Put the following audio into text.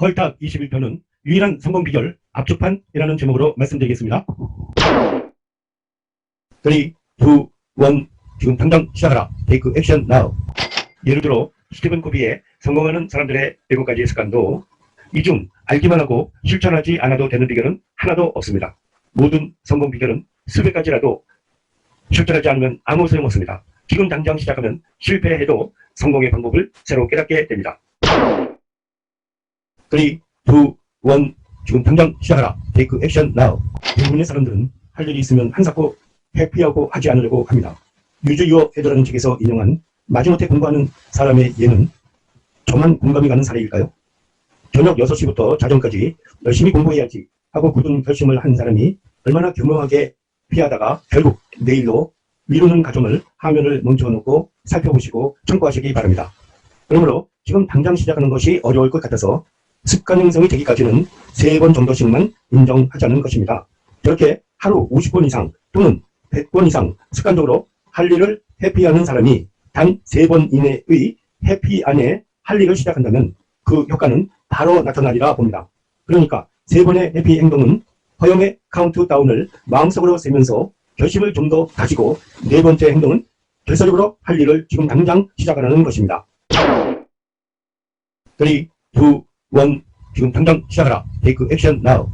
헐탑 21편은 유일한 성공 비결 압축판이라는 제목으로 말씀드리겠습니다. 3, 2, 1 지금 당장 시작하라. 테이크 액션 나우. 예를 들어 스티븐 코비의 성공하는 사람들의 7가지 습관도 이 중 알기만 하고 실천하지 않아도 되는 비결은 하나도 없습니다. 모든 성공 비결은 수백 가지라도 실천하지 않으면 아무 소용 없습니다. 지금 당장 시작하면 실패해도 성공의 방법을 새로 깨닫게 됩니다. 3, 2, 1 지금 당장 시작하라. 테이크 액션 나우. 대부분의 사람들은 할 일이 있으면 한사코 회피하고 하지 않으려고 합니다. 유저유어 헤드라는 책에서 인용한 마지못해 공부하는 사람의 예는 저만 공감이 가는 사례일까요? 저녁 6시부터 자정까지 열심히 공부해야지 하고 굳은 결심을 한 사람이 얼마나 교묘하게 피하다가 결국 내일로 미루는 과정을 화면을 멈춰놓고 살펴보시고 참고하시기 바랍니다. 그러므로 지금 당장 시작하는 것이 어려울 것 같아서 습관 형성이 되기까지는 세 번 정도씩만 인정하자는 것입니다. 저렇게 하루 50번 이상 또는 100번 이상 습관적으로 할 일을 회피하는 사람이 단 세 번 이내의 회피 안에 할 일을 시작한다면 그 효과는 바로 나타나리라 봅니다. 그러니까 세 번의 회피 행동은 허용의 카운트다운을 마음속으로 세면서 결심을 좀더 다지고 네 번째 행동은 결사적으로 할 일을 지금 당장 시작하라는 것입니다. 3, 2, 1 지금 당장 시작하라. 테이크 액션 나우.